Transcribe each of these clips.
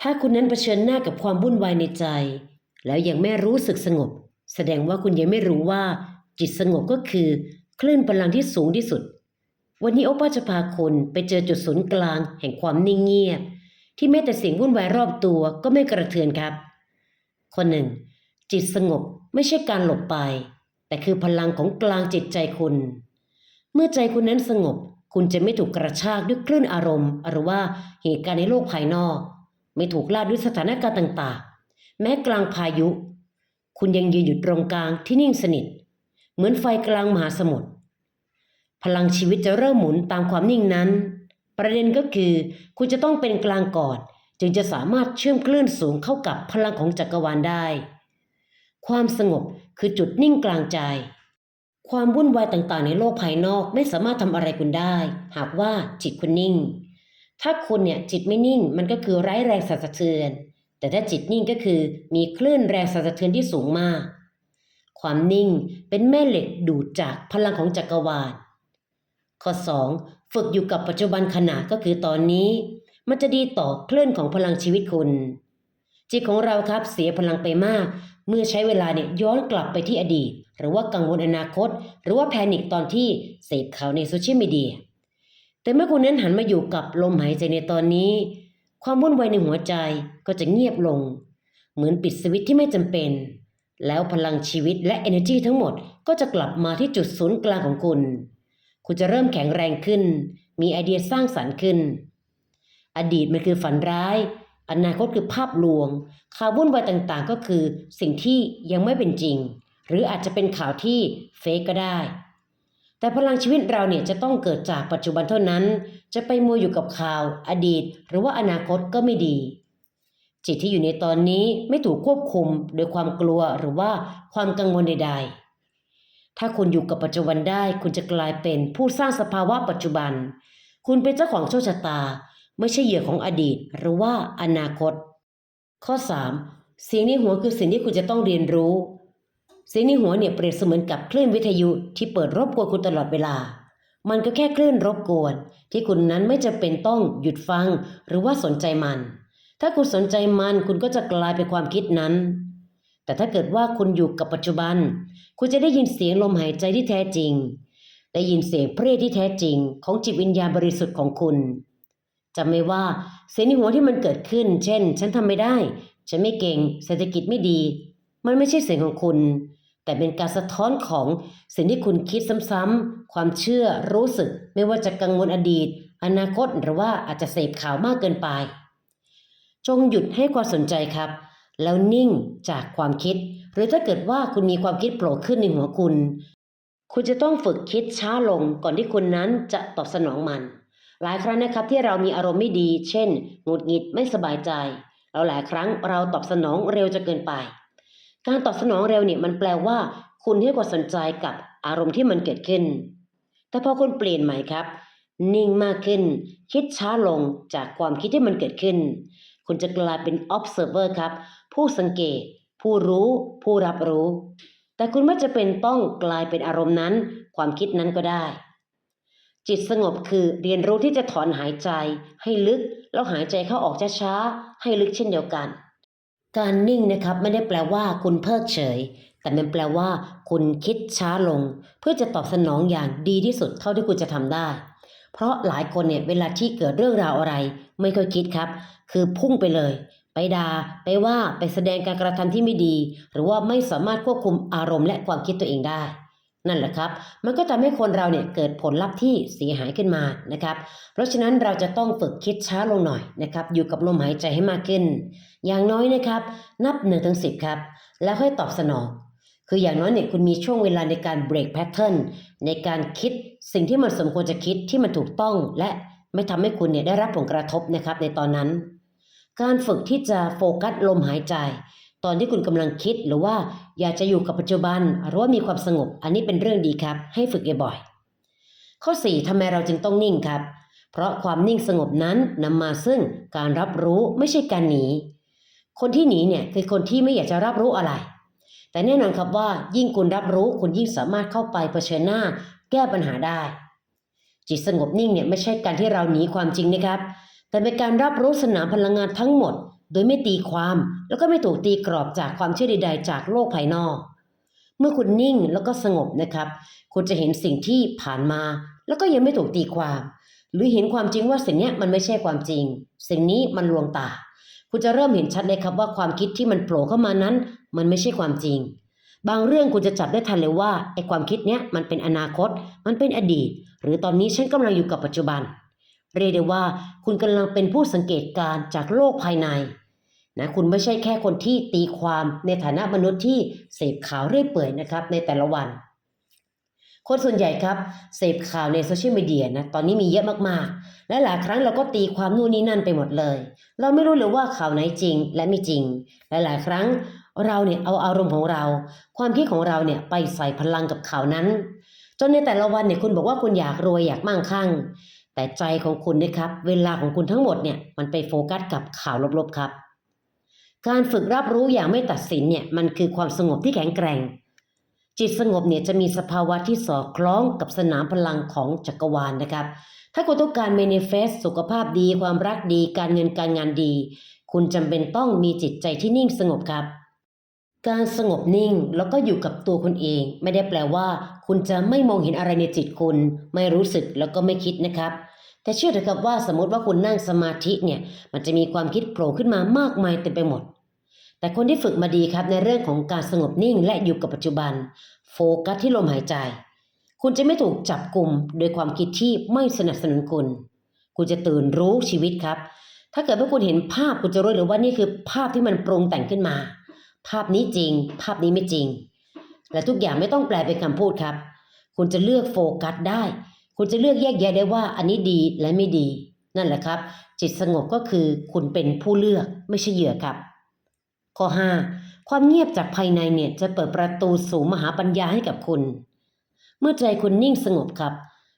ถ้าคุณนั้นเผชิญหน้ากับความวุ่นวายในใจ แล้วยังไม่รู้สึกสงบ แสดงว่าคุณยังไม่รู้ว่า จิตสงบก็คือคลื่นพลังที่สูงที่สุด วันนี้โอป้าจะพาคุณไปเจอจุดศูนย์กลางแห่งความนิ่งเงียบ ที่แม้แต่เสียงวุ่นวายรอบตัวก็ไม่กระเทือนครับ คนหนึ่ง จิตสงบไม่ใช่การหลบไป แต่คือพลังของกลางจิตใจคุณ เมื่อใจคุณนั้นสงบ คุณจะไม่ถูกกระชากด้วยคลื่นอารมณ์ หรือว่าเหตุการณ์ในโลกภายนอก ไม่ถูกล่าด้วยสถานการณ์ต่างๆ แม้กลางพายุ คุณยังยืนอยู่ตรงกลางที่นิ่งสนิท เหมือนไฟกลางมหาสมุทรพลังชีวิตจะเริ่มหมุนตามความนิ่งนั้น ประเด็นก็คือ คุณจะต้องเป็นกลางก่อนจึงจะสามารถเชื่อมคลื่นสูงเข้ากับพลังของจักรวาลได้ ความสงบคือจุดนิ่งกลางใจ ความวุ่นวายต่างๆ ในโลกภายนอกไม่สามารถทำอะไรคุณได้ หากว่าจิตคุณนิ่ง ถ้าคุณเนี่ยจิตไม่นิ่งมันก็คือไร้แรงสั่นสะเทือน แต่ถ้าจิตนิ่งก็คือมีคลื่นแรงสั่นสะเทือนที่สูงมาก ความนิ่งเป็นแม่เหล็กดูดจากพลังของจักรวาล ข้อ 2. ฝึกอยู่กับปัจจุบันขณะก็คือตอนนี้ มันจะดีต่อคลื่นของพลังชีวิตคุณ จิตของเราครับเสียพลังไปมาก เมื่อใช้เวลาเนี่ยย้อนกลับไปที่อดีต หรือว่ากังวลอนาคต หรือว่าแพนิคตอนที่เสพข่าวในโซเชียลมีเดีย แต่เมื่อคุณนั้นหันมาอยู่กับลมหายใจในตอนนี้ ความวุ่นวายในหัวใจก็จะเงียบลง เหมือนปิดสวิตช์ที่ไม่จำเป็น แล้วพลังชีวิตและ energy ทั้งหมดก็จะกลับมาที่จุดศูนย์กลางของคุณ คุณจะเริ่มแข็งแรงขึ้น มีไอเดียสร้างสรรค์ขึ้น อดีตมันคือฝันร้าย อนาคตคือภาพลวง ข่าววุ่นวายต่างๆ ก็คือสิ่งที่ยังไม่เป็นจริง หรืออาจจะเป็นข่าวที่เฟกก็ได้ แต่พลังชีวิตเราเนี่ยจะต้องเกิดจากปัจจุบันเท่านั้น จะไปมัวอยู่กับข่าว อดีต หรือว่าอนาคตก็ไม่ดี จิตที่อยู่ในตอนนี้ไม่ถูกควบคุมโดยความกลัวหรือว่าความกังวลใด ๆ ถ้าคุณอยู่กับปัจจุบันได้ คุณจะกลายเป็นผู้สร้างสภาวะปัจจุบัน คุณเป็นเจ้าของโชคชะตา ไม่ใช่เหยื่อของอดีต หรือว่าอนาคต ข้อ 3. เสียงในหัวคือสิ่งที่คุณจะต้องเรียนรู้ เสียงในหัวเนี่ยเปรียบเสมือนกับคลื่นวิทยุที่เปิดรบกวนคุณตลอดเวลา มันก็แค่คลื่นรบกวน ที่คุณนั้นไม่จะเป็นต้องหยุดฟังหรือว่าสนใจมัน ถ้าคุณสนใจมันคุณก็จะกลายเป็นความคิดนั้น แต่ถ้าเกิดว่าคุณอยู่กับปัจจุบัน คุณจะได้ยินเสียงลมหายใจที่แท้จริง ได้ยินเสียงเพลงที่แท้จริง ของจิตวิญญาณบริสุทธิ์ของคุณจำไม่ว่าเสียงในหัวที่มันเกิดขึ้น เช่น ฉันทำไม่ได้ ฉันไม่เก่ง เศรษฐกิจไม่ดี มันไม่ใช่เสียงของคุณ แต่เป็นการสะท้อนของสิ่งที่คุณคิดซ้ำๆ ความเชื่อรู้สึกไม่ว่าจะกังวลอดีต อนาคตหรือว่าอาจจะเสพข่าวมากเกินไป จงหยุดให้ความสนใจครับ แล้วนิ่งจากความคิด หรือถ้าเกิดว่าคุณมีความคิดโผล่ขึ้นในหัวคุณ คุณจะต้องฝึกคิดช้าลงก่อนที่คุณนั้นจะตอบสนองมัน หลายครั้งนะครับที่เรามีอารมณ์ไม่ดี เช่นหงุดหงิดไม่สบายใจแล้วหลายครั้งเราตอบสนองเร็วจะเกินไป การตอบสนองเร็วเนี่ยมันแปลว่า คุณให้ความสนใจกับอารมณ์ที่มันเกิดขึ้น แต่พอคุณเปลี่ยนใหม่ครับ นิ่งมากขึ้น คิดช้าลงจากความคิดที่มันเกิดขึ้น คุณจะกลายเป็น observer ครับ ผู้สังเกต ผู้รู้ ผู้รับรู้ แต่คุณไม่จะเป็นต้องกลายเป็นอารมณ์นั้น ความคิดนั้นก็ได้ จิตสงบคือเรียนรู้ที่จะถอนหายใจ ให้ลึก แล้วหายใจเข้าออกช้าๆให้ลึกเช่นเดียวกัน การนิ่งนะครับไม่ได้แปลว่าคุณเพิกเฉย แต่มันแปลว่า คุณคิดช้าลง เพื่อจะตอบสนองอย่างดีที่สุดเท่าที่คุณจะทำได้ เพราะหลายคนเนี่ยเวลาที่เกิดเรื่องราวอะไร ไม่ค่อยคิดครับ คือพุ่งไปเลย ไปดา่าไปว่าไปแสดงการกระทำที่ไม่ดี หรือว่าไม่สามารถควบคุมอารมณ์และความคิดตัวเองได้ นั่นแหละครับ มันก็ทำให้คนเราเนี่ยเกิดผลลัพธ์ที่เสียหายขึ้นมานะครับ เพราะฉะนั้นเราจะต้องฝึกคิดช้าลงหน่อยนะครับ อยู่กับลมหายใจให้มากขึ้น อย่างน้อยนะครับ นับ1นถึงสิครับ แล้วค่อยตอบสนอง คืออย่างน้อยเนี่ยคุณมีช่วงเวลาในการเบรกแพทเทิร์นในการคิดสิ่งที่มันสมควรจะคิดที่มันถูกต้อง และไม่ทำให้คุณเนี่ยได้รับผลกระทบนะครับในตอนนั้น การฝึกที่จะโฟกัสลมหายใจ ตอนที่คุณกำลังคิดหรือว่าอยากจะอยู่กับปัจจุบันหรือว่ามีความสงบ อันนี้เป็นเรื่องดีครับ ให้ฝึกบ่อยๆข้อ 4ทำไมเราจึงต้องนิ่งครับ เพราะความนิ่งสงบนั้นนำมาซึ่งการรับรู้ไม่ใช่การหนี คนที่หนีเนี่ยคือคนที่ไม่อยากจะรับรู้อะไร แต่แน่นอนครับว่ายิ่งคุณรับรู้คุณยิ่งสามารถเข้าไปเผชิญหน้า แก้ปัญหาได้ จิตสงบนิ่งเนี่ยไม่ใช่การที่เราหนีความจริงนะครับ แต่เป็นการรับรู้สนามพลังงานทั้งหมด โดยไม่ตีความแล้วก็ไม่ถูกตีกรอบจากความเชื่อใดๆจากโลกภายนอก เมื่อคุณนิ่งแล้วก็สงบนะครับ คุณจะเห็นสิ่งที่ผ่านมา แล้วก็ยังไม่ถูกตีความ หรือเห็นความจริงว่าสิ่งนี้มันไม่ใช่ความจริง สิ่งนี้มันลวงตา คุณจะเริ่มเห็นชัดเลยครับว่าความคิดที่มันโผล่เข้ามานั้น มันไม่ใช่ความจริง บางเรื่องคุณจะจับได้ทันเลยว่าไอ้ความคิดเนี้ยมันเป็นอนาคต มันเป็นอดีต หรือตอนนี้ฉันกำลังอยู่กับปัจจุบัน เรียกได้ว่าคุณกำลังเป็นผู้สังเกตการณ์จากโลกภายในนะคุณไม่ใช่แค่คนที่ตีความในฐานะมนุษย์ที่เสพข่าวเรื่อยเปื่อยนะครับในแต่ละวัน คนส่วนใหญ่ครับเสพข่าวในโซเชียลมีเดียนะตอนนี้มีเยอะมากๆ และหลายครั้งเราก็ตีความนู่นนี่นั่นไปหมดเลย เราไม่รู้เลยว่าข่าวไหนจริงและไม่จริงและหลายครั้งเราเนี่ยเอาอารมณ์ของเรา ความคิดของเราเนี่ยไปใส่พลังกับข่าวนั้น จนในแต่ละวันเนี่ยคุณบอกว่าคุณอยากรวยอยากมั่งคั่ง แต่ใจของคุณนะครับ เวลาของคุณทั้งหมดเนี่ยมันไปโฟกัสกับข่าวลบๆครับ การฝึกรับรู้อย่างไม่ตัดสินเนี่ยมันคือความสงบที่แข็งแกร่ง จิตสงบเนี่ยจะมีสภาวะที่สอดคล้องกับสนามพลังของจักรวาลนะครับ ถ้าคุณต้องการ manifest สุขภาพดี ความรักดี การเงินการงานดี คุณจำเป็นต้องมีจิตใจที่นิ่งสงบครับการสงบนิ่งแล้วก็อยู่กับตัวคุณเอง ไม่ได้แปลว่า คุณจะไม่มองเห็นอะไรในจิตคุณ ไม่รู้สึกแล้วก็ไม่คิดนะครับ แต่เชื่อเถอะครับว่าสมมติว่าคุณนั่งสมาธิเนี่ยมันจะมีความคิดโผล่ขึ้นมามากมายเต็มไปหมด แต่คนที่ฝึกมาดีครับในเรื่องของการสงบนิ่งและอยู่กับปัจจุบัน โฟกัสที่ลมหายใจ คุณจะไม่ถูกจับกลุ่มโดยความคิดที่ไม่สนับสนุนคุณ คุณจะตื่นรู้ชีวิตครับ ถ้าเกิดว่าคุณเห็นภาพคุณจะรู้เลยว่านี่คือภาพที่มันปรุงแต่งขึ้นมา ภาพนี้จริง ภาพนี้ไม่จริง และทุกอย่างไม่ต้องแปลเป็นคำพูดครับ คุณจะเลือกโฟกัสได้ คุณจะเลือกแยกแยะได้ว่าอันนี้ดีและไม่ดี นั่นแหละครับ จิตสงบก็คือคุณเป็นผู้เลือกไม่ใช่เหยื่อครับ ข้อ 5 ความเงียบจากภายในเนี่ยจะเปิดประตูสู่มหาปัญญาให้กับคุณ เมื่อใจคุณนิ่งสงบครับ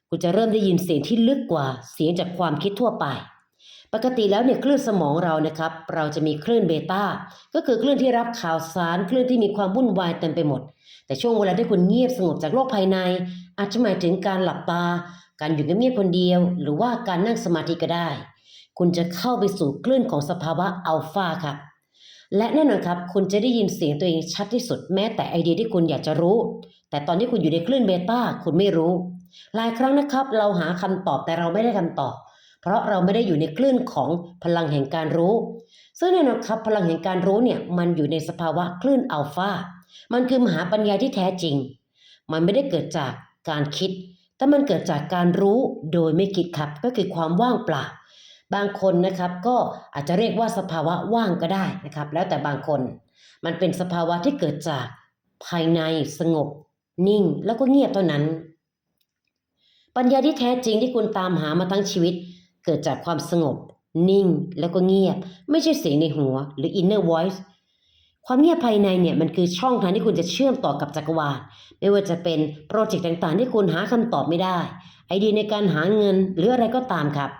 คุณจะเริ่มได้ยินเสียงที่ลึกกว่าเสียงจากความคิดทั่วไป ปกติแล้วเนี่ยคลื่นสมองเรานะครับเราจะมีคลื่นเบต้าก็คือคลื่นที่รับข่าวสารคลื่นที่มีความวุ่นวายเต็มไปหมด แต่ช่วงเวลาที่คุณเงียบสงบจากโลกภายใน อาจจะหมายถึงการหลับตา การอยู่เงียบคนเดียว หรือว่าการนั่งสมาธิก็ได้ คุณจะเข้าไปสู่คลื่นของสภาวะอัลฟาครับและแน่นอนครับ คุณจะได้ยินเสียงตัวเองชัดที่สุดแม้แต่ไอเดียที่คุณอยากจะรู้ แต่ตอนที่คุณอยู่ในคลื่นเบต้าคุณไม่รู้ หลายครั้งนะครับ เราหาคำตอบแต่เราไม่ได้คำตอบ เพราะเราไม่ได้อยู่ในคลื่นของพลังแห่งการรู้ ซึ่งแน่นอนครับพลังแห่งการรู้เนี่ยมันอยู่ในสภาวะคลื่นอัลฟา มันคือมหาปัญญาที่แท้จริง มันไม่ได้เกิดจากการคิด แต่มันเกิดจากการรู้โดยไม่คิดครับ ก็คือความว่างเปล่า บางคนนะครับก็อาจจะเรียกว่าสภาวะว่างก็ได้นะครับ แล้วแต่บางคน มันเป็นสภาวะที่เกิดจากภายในสงบ นิ่งแล้วก็เงียบเท่านั้น ปัญญาที่แท้จริงที่คุณตามหามาทั้งชีวิต เกิดจากความสงบ นิ่งแล้วก็เงียบ ไม่ใช่เสียงในหัว หรือ inner voice ความเงียบภายในเนี่ยมันคือช่องทางที่คุณจะเชื่อมต่อกับจักรวาลไม่ว่าจะเป็นโปรเจกต์ต่างๆ ที่คุณหาคำตอบไม่ได้ ไอเดียในการหาเงินหรืออะไรก็ตามครับ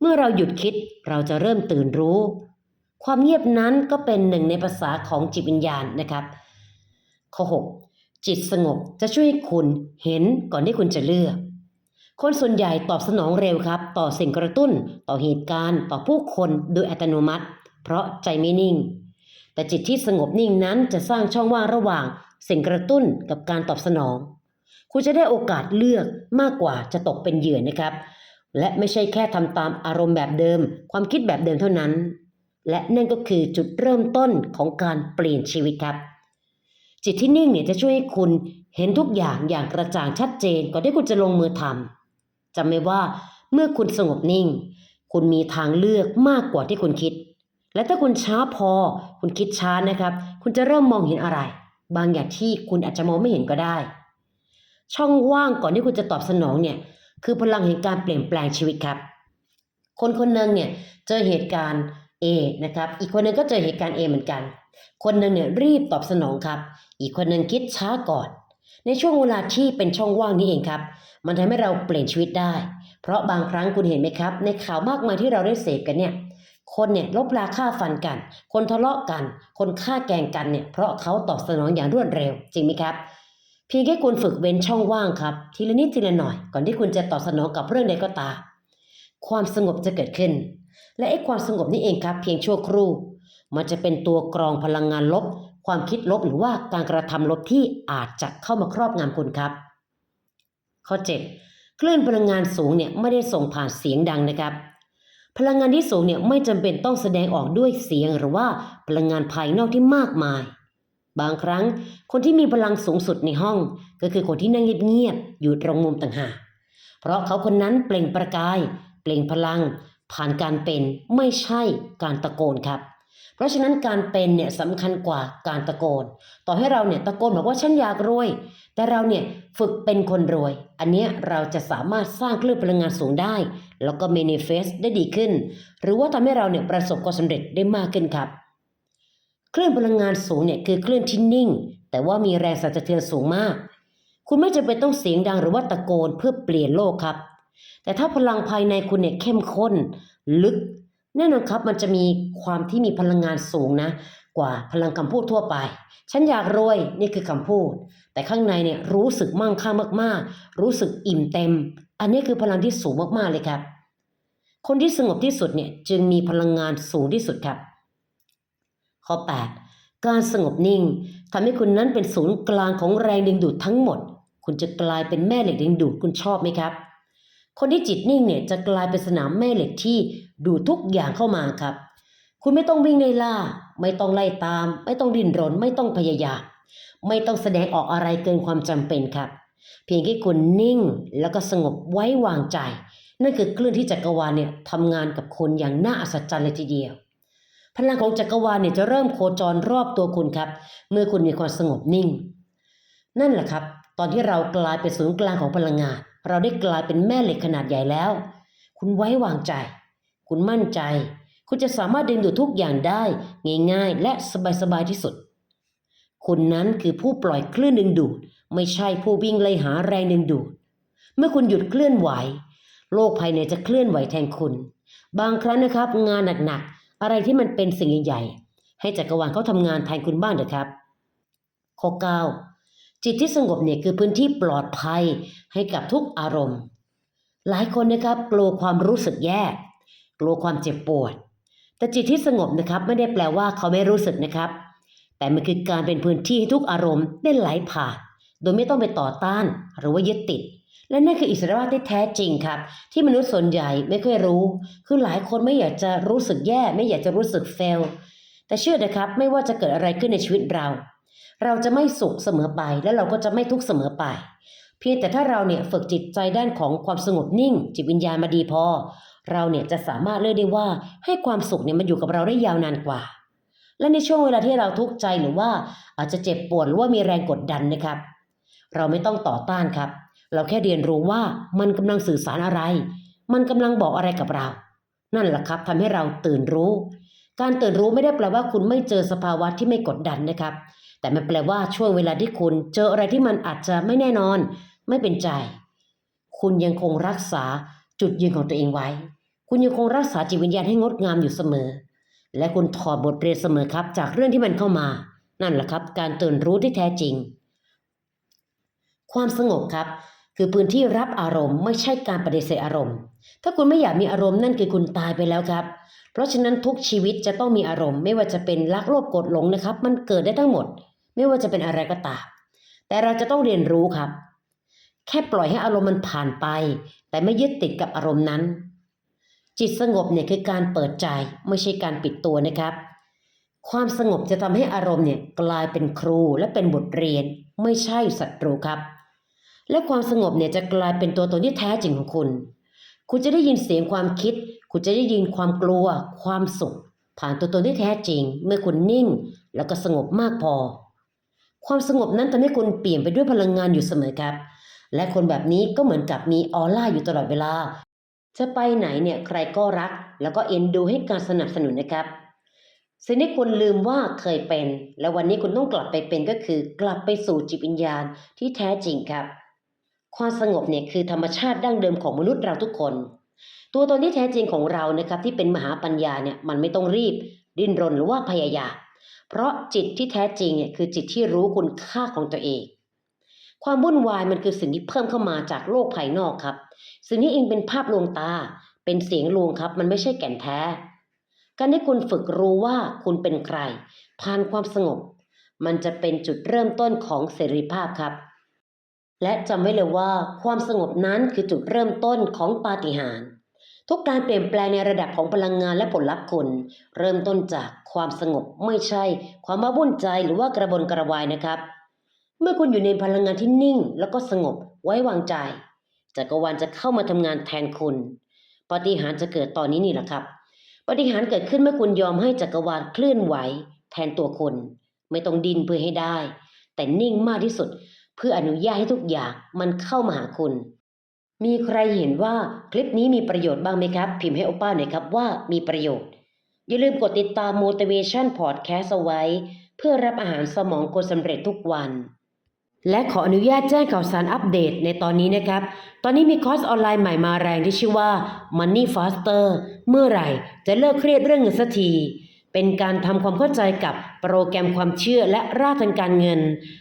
เมื่อเราหยุดคิดเราจะเริ่มตื่นรู้ ความเงียบนั้นก็เป็นหนึ่งในภาษาของจิตวิญญาณนะครับ ข้อ 6 จิตสงบจะช่วยให้คุณเห็นก่อนที่คุณจะเลือก คนส่วนใหญ่ตอบสนองเร็วครับ ต่อสิ่งกระตุ้น ต่อเหตุการณ์ ต่อผู้คนโดยอัตโนมัติ เพราะใจไม่นิ่ง แต่จิตที่สงบนิ่งนั้นจะสร้างช่องว่างระหว่าง สิ่งกระตุ้นกับการตอบสนอง คุณจะได้โอกาสเลือกมากกว่าจะตกเป็นเหยื่อนะครับ และไม่ใช่แค่ทำตามอารมณ์แบบเดิม ความคิดแบบเดิมเท่านั้น และนั่นก็คือจุดเริ่มต้นของการเปลี่ยนชีวิตครับ จิตที่นิ่งเนี่ยจะช่วยให้คุณเห็นทุกอย่างอย่างกระจ่างชัดเจนก่อนที่คุณจะลงมือทำ จำไว้ว่า เมื่อคุณสงบนิ่ง คุณมีทางเลือกมากกว่าที่คุณคิด และถ้าคุณช้าพอ คุณคิดช้านะครับ คุณจะเริ่มมองเห็นอะไร บางอย่างที่คุณอาจจะมองไม่เห็นก็ได้ ช่องว่างก่อนที่คุณจะตอบสนองเนี่ย คือพลังแห่งการเปลี่ยนแปลงชีวิตครับ คนคนหนึ่งเนี่ยเจอเหตุการณ์ A นะครับ อีกคนหนึ่งก็เจอเหตุการณ์ A เหมือนกัน คนหนึ่งเนี่ยรีบตอบสนองครับ อีกคนหนึ่งคิดช้าก่อน ในช่วงเวลาที่เป็นช่องว่างนี้เองครับ มันทำให้เราเปลี่ยนชีวิตได้ เพราะบางครั้งคุณเห็นไหมครับ ในข่าวมากมายที่เราได้เสพกันเนี่ย คนเนี่ยลบลาฆ่าฟันกัน คนทะเลาะกัน คนฆ่าแกงกันเนี่ย เพราะเขาตอบสนองอย่างรวดเร็ว จริงไหมครับ เพียงแค่คุณฝึกเว้นช่องว่างครับ ทีละนิดทีละหน่อย ก่อนที่คุณจะตอบสนองกับเรื่องใดก็ตาม ความสงบจะเกิดขึ้น และไอ้ความสงบนี่เองครับ เพียงชั่วครู่ มันจะเป็นตัวกรองพลังงานลบ ความคิดลบหรือว่าการกระทำลบที่อาจจะเข้ามาครอบงำคุณครับ ข้อ 7 คลื่นพลังงานสูงเนี่ยไม่ได้ส่งผ่านเสียงดังนะครับ พลังงานที่สูงเนี่ยไม่จำเป็นต้องแสดงออกด้วยเสียงหรือว่าพลังงานภายนอกที่มากมาย บางครั้งคนที่มีพลังสูงสุดในห้อง ก็คือคนที่นั่งเงียบๆอยู่ตรงมุมต่างหากเพราะเขาคนนั้นเปล่งประกาย เปล่งพลัง ผ่านการเป็นไม่ใช่การตะโกนครับ เพราะฉะนั้นการเป็นเนี่ยสำคัญกว่าการตะโกน ต่อให้เราเนี่ยตะโกนบอกว่าฉันอยากรวย แต่เราเนี่ยฝึกเป็นคนรวย อันเนี้ยเราจะสามารถสร้างคลื่นพลังงานสูงได้ แล้วก็ manifest ได้ดีขึ้น หรือว่าทำให้เราเนี่ยประสบความสำเร็จได้มากขึ้นครับคลื่นพลังงานสูงเนี่ยคือคลื่นที่นิ่ง แต่ว่ามีแรงสั่นสะเทือนสูงมาก คุณไม่จำเป็นต้องเสียงดังหรือว่าตะโกนเพื่อเปลี่ยนโลกครับ แต่ถ้าพลังภายในคุณเนี่ยเข้มข้น ลึก แน่นอนครับมันจะมีความที่มีพลังงานสูงนะ กว่าพลังคำพูดทั่วไป ฉันอยากรวยนี่คือคำพูด แต่ข้างในเนี่ยรู้สึกมั่งคั่งมากๆ รู้สึกอิ่มเต็ม อันนี้คือพลังที่สูงมากๆเลยครับ คนที่สงบที่สุดเนี่ยจึงมีพลังงานสูงที่สุดครับ ข้อ 8 การสงบนิ่งทำให้คุณนั้นเป็นศูนย์กลางของแรงดึงดูดทั้งหมด คุณจะกลายเป็นแม่เหล็กดึงดูดคุณชอบไหมครับ คนที่จิตนิ่งเนี่ยจะกลายเป็นสนามแม่เหล็กที่ดูทุกอย่างเข้ามาครับ คุณไม่ต้องวิ่งไล่ล่า ไม่ต้องไล่ตาม ไม่ต้องดิ้นรน ไม่ต้องพยายาม ไม่ต้องแสดงออกอะไรเกินความจำเป็นครับ เพียงแค่คุณนิ่งแล้วก็สงบไว้วางใจ นั่นคือคลื่นที่จักรวาลเนี่ยทำงานกับคุณอย่างน่าอัศจรรย์เลยทีเดียว พลังของจักรวาลเนี่ยจะเริ่มโคจรรอบตัวคุณครับ เมื่อคุณมีความสงบนิ่ง นั่นแหละครับ ตอนที่เรากลายเป็นศูนย์กลางของพลังงาน เราได้กลายเป็นแม่เหล็กขนาดใหญ่แล้ว คุณไว้วางใจ คุณมั่นใจ คุณจะสามารถดึงดูดทุกอย่างได้ ง่ายๆ และสบายๆที่สุด คุณนั้นคือผู้ปล่อยคลื่นดึงดูด ไม่ใช่ผู้วิ่งไล่หาแรงดึงดูด เมื่อคุณหยุดเคลื่อนไหว โลกภายในจะเคลื่อนไหวแทนคุณ บางครั้งนะครับ งานหนักๆ อะไรที่มันเป็นสิ่งใหญ่ๆ ให้จักรวาลเขาทำงานแทนคุณบ้างเถอะครับข้อ9 จิตที่สงบเนี่ยคือพื้นที่ปลอดภัยให้กับทุกอารมณ์ หลายคนนะครับกลัวความรู้สึกแย่กลัวความเจ็บปวด แต่จิตที่สงบนะครับไม่ได้แปลว่าเขาไม่รู้สึกนะครับ แต่มันคือการเป็นพื้นที่ให้ทุกอารมณ์ได้ไหลผ่าน โดยไม่ต้องไปต่อต้านหรือว่ายึดติด และนั่นคืออิสรภาพที่แท้จริงครับ ที่มนุษย์ส่วนใหญ่ไม่ค่อยรู้ คือหลายคนไม่อยากจะรู้สึกแย่ ไม่อยากจะรู้สึกเฟลแต่เชื่อนะครับไม่ว่าจะเกิดอะไรขึ้นในชีวิตเรา เราจะไม่สุขเสมอไปและเราก็จะไม่ทุกข์เสมอไป เพียงแต่ถ้าเราเนี่ยฝึกจิตใจด้านของความสงบนิ่ง จิตวิญญาณมาดีพอ เราเนี่ยจะสามารถเลือกได้ว่าให้ความสุขเนี่ยมันอยู่กับเราได้ยาวนานกว่า และในช่วงเวลาที่เราทุกข์ใจหรือว่าอาจจะเจ็บปวดหรือว่ามีแรงกดดันนะครับ เราไม่ต้องต่อต้านครับ เราแค่เรียนรู้ว่ามันกำลังสื่อสารอะไร มันกำลังบอกอะไรกับเรา นั่นแหละครับทำให้เราตื่นรู้การตื่นรู้ไม่ได้แปลว่าคุณไม่เจอสภาวะที่ไม่กดดันนะครับ แต่มันแปลว่าช่วงเวลาที่คุณเจออะไรที่มันอาจจะไม่แน่นอน ไม่เป็นใจ คุณยังคงรักษาจุดยืนของตัวเองไว้ คุณยังคงรักษาจิตวิญญาณให้งดงามอยู่เสมอ และคุณถอดบทเรียนเสมอครับ จากเรื่องที่มันเข้ามา นั่นแหละครับ การตื่นรู้ที่แท้จริง ความสงบครับ คือพื้นที่รับอารมณ์ ไม่ใช่การปฏิเสธอารมณ์ ถ้าคุณไม่อยากมีอารมณ์นั่นคือคุณตายไปแล้วครับ เพราะฉะนั้นทุกชีวิตจะต้องมีอารมณ์ ไม่ว่าจะเป็นรักโลภโกรธหลงนะครับ มันเกิดได้ทั้งหมด ไม่ว่าจะเป็นอะไรก็ตาม แต่เราจะต้องเรียนรู้ครับ แค่ปล่อยให้อารมณ์มันผ่านไป แต่ไม่ยึดติดกับอารมณ์นั้น จิตสงบเนี่ยคือการเปิดใจไม่ใช่การปิดตัวนะครับ ความสงบจะทำให้อารมณ์เนี่ยกลายเป็นครูและเป็นบทเรียน ไม่ใช่ศัตรูครับ และความสงบเนี่ยจะกลายเป็นตัวตนที่แท้จริงของคุณ คุณจะได้ยินเสียงความคิด คุณจะได้ยินความกลัว ความสุขผ่านตัวตนที่แท้จริง เมื่อคุณนิ่ง แล้วก็สงบมากพอ ความสงบนั้นทำให้คุณเปลี่ยนไปด้วยพลังงานอยู่เสมอครับ และคนแบบนี้ก็เหมือนกับมีออร่าอยู่ตลอดเวลา จะไปไหนเนี่ยใครก็รัก แล้วก็เอ็นดูให้การสนับสนุนนะครับสิ่งที่คุณลืมว่าเคยเป็น และวันนี้คุณต้องกลับไปเป็นก็คือ กลับไปสู่จิตวิญญาณที่แท้จริงครับ ความสงบเนี่ยคือธรรมชาติดั้งเดิมของมนุษย์เราทุกคน ตัวตนที่แท้จริงของเรานะครับที่เป็นมหาปัญญาเนี่ยมันไม่ต้องรีบ ดิ้นรนหรือว่าพยายาม เพราะจิตที่แท้จริงเนี่ยคือจิตที่รู้คุณค่าของตัวเอง ความวุ่นวายมันคือสิ่งที่เพิ่มเข้ามาจากโลกภายนอกครับ สิ่งนี้เองเป็นภาพลวงตา เป็นเสียงลวงครับ มันไม่ใช่แก่นแท้ การที่คุณฝึกรู้ว่าคุณเป็นใคร ผ่านความสงบ มันจะเป็นจุดเริ่มต้นของเสรีภาพครับ และจำไว้เลยว่าความสงบนั้นคือจุดเริ่มต้นของปาฏิหาริย์ ทุกการเปลี่ยนแปลงในระดับของพลังงานและผลลัพธ์คุณเริ่มต้นจากความสงบไม่ใช่ ความบ้าวุ่นใจหรือว่ากระบนกระวายนะครับ เมื่อคุณอยู่ในพลังงานที่นิ่ง แล้วก็สงบไว้วางใจจักรวาลจะเข้ามาทำงานแทนคุณปฏิหารจะเกิดตอนนี้นี่แหละครับปฏิหารเกิดขึ้นเมื่อคุณยอมให้จักรวาลเคลื่อนไหว แทนตัวคุณไม่ต้องดินเพื่อให้ได้ แต่นิ่งมากที่สุด เพื่ออนุญาตให้ทุกอย่างมันเข้ามาหาคุณ มีใครเห็นว่าคลิปนี้มีประโยชน์บ้างไหมครับ พิมพ์ให้โอป้าหน่อยครับว่ามีประโยชน์ อย่าลืมกดติดตาม motivation podcast เอาไว้ เพื่อรับอาหารสมองคนสำเร็จทุกวัน และขออนุญาตแจ้งข่าวสารอัปเดตในตอนนี้นะครับ ตอนนี้มีคอร์สออนไลน์ใหม่มาแรงที่ชื่อว่า Money Faster เมื่อไหร่จะเลิกเครียดเรื่องเงินสักทีเป็นการทำความเข้าใจกับโปรแกรมความเชื่อและรากทางการเงิน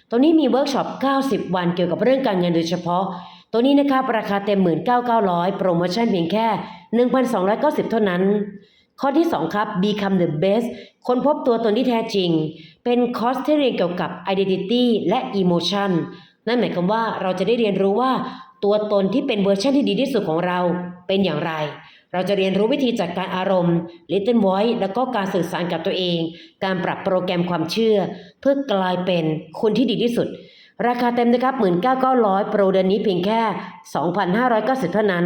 ตัวนี้มีเวิร์กช็อป 90 วันเกี่ยวกับเรื่องการเงินโดยเฉพาะ ตัวนี้นะครับราคาเต็ม 19,900 โปรโมชั่นเพียงแค่ 1,290 เท่านั้น ข้อที่ 2 ครับ Become the best ค้นพบตัวตนที่แท้จริง เป็นคอร์สที่เรียนเกี่ยวกับ identity และ emotion นั่นหมายความว่าเราจะได้เรียนรู้ว่าตัวตนที่เป็นเวอร์ชันที่ดีที่สุดของเราเป็นอย่างไร เราจะเรียนรู้วิธีจัดการอารมณ์ Little Voice แล้วก็การสื่อสารกับตัวเอง การปรับโปรแกรมความเชื่อ เพื่อกลายเป็นคนที่ดีที่สุด ราคาเต็มนะครับ 19,900 โปรเดือนนี้เพียงแค่ 2,590 เท่านั้น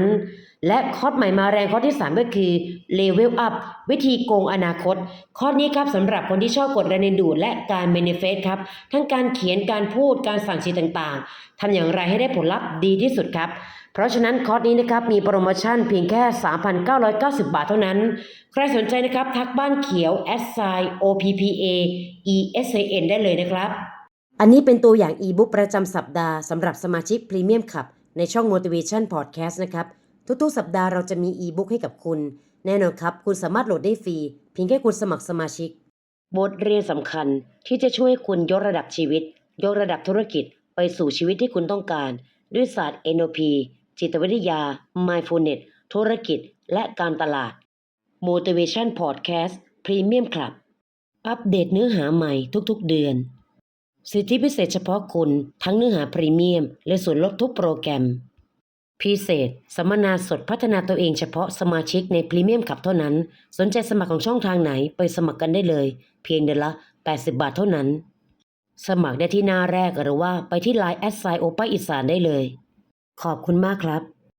และคอร์สใหม่มาแรงคอร์สที่ 3 ก็คือ Level Up วิธีโกงอนาคต คอร์สนี้ครับสำหรับคนที่ชอบกดแรงดึงดูดและการ manifest ครับ ทั้งการเขียนการพูดการสั่งชีต่างๆทำอย่างไรให้ได้ผลลัพธ์ดีที่สุดครับ เพราะฉะนั้นคอร์สนี้นะครับมีโปรโมชั่นเพียงแค่ 3,990 บาทเท่านั้น ใครสนใจนะครับทักบ้านเขียว s i o p p a e s a n ได้เลยนะครับ อันนี้เป็นตัวอย่างอีบุ๊กประจำสัปดาห์สำหรับสมาชิกพรีเมียมขับในช่อง Motivation Podcast นะครับ ทุกๆ สัปดาห์เราจะมีอีบุ๊กให้กับคุณ แน่นอนครับ คุณสามารถโหลดได้ฟรี เพียงแค่คุณสมัครสมาชิก บทเรียนสำคัญที่จะช่วยคุณยกระดับชีวิต ยกระดับธุรกิจ ไปสู่ชีวิตที่คุณต้องการ ด้วยศาสตร์ NLP จิตวิทยา Mindfulness ธุรกิจ และการตลาด Motivation Podcast Premium Club อัปเดตเนื้อหาใหม่ทุกๆ เดือน สิทธิพิเศษเฉพาะคุณทั้งเนื้อหาพรีเมียม และส่วนลดทุกโปรแกรม พิเศษ สัมมนาสดพัฒนาตัวเองเฉพาะสมาชิกในพรีเมียมขับเท่านั้น สนใจสมัครของช่องทางไหนไปสมัครกันได้เลย เพียงเดือนละ 80 บาทเท่านั้น สมัครได้ที่หน้าแรกหรือว่าไปที่ไลน์แอดไซโอป้าอีสานได้เลย ขอบคุณมากครับ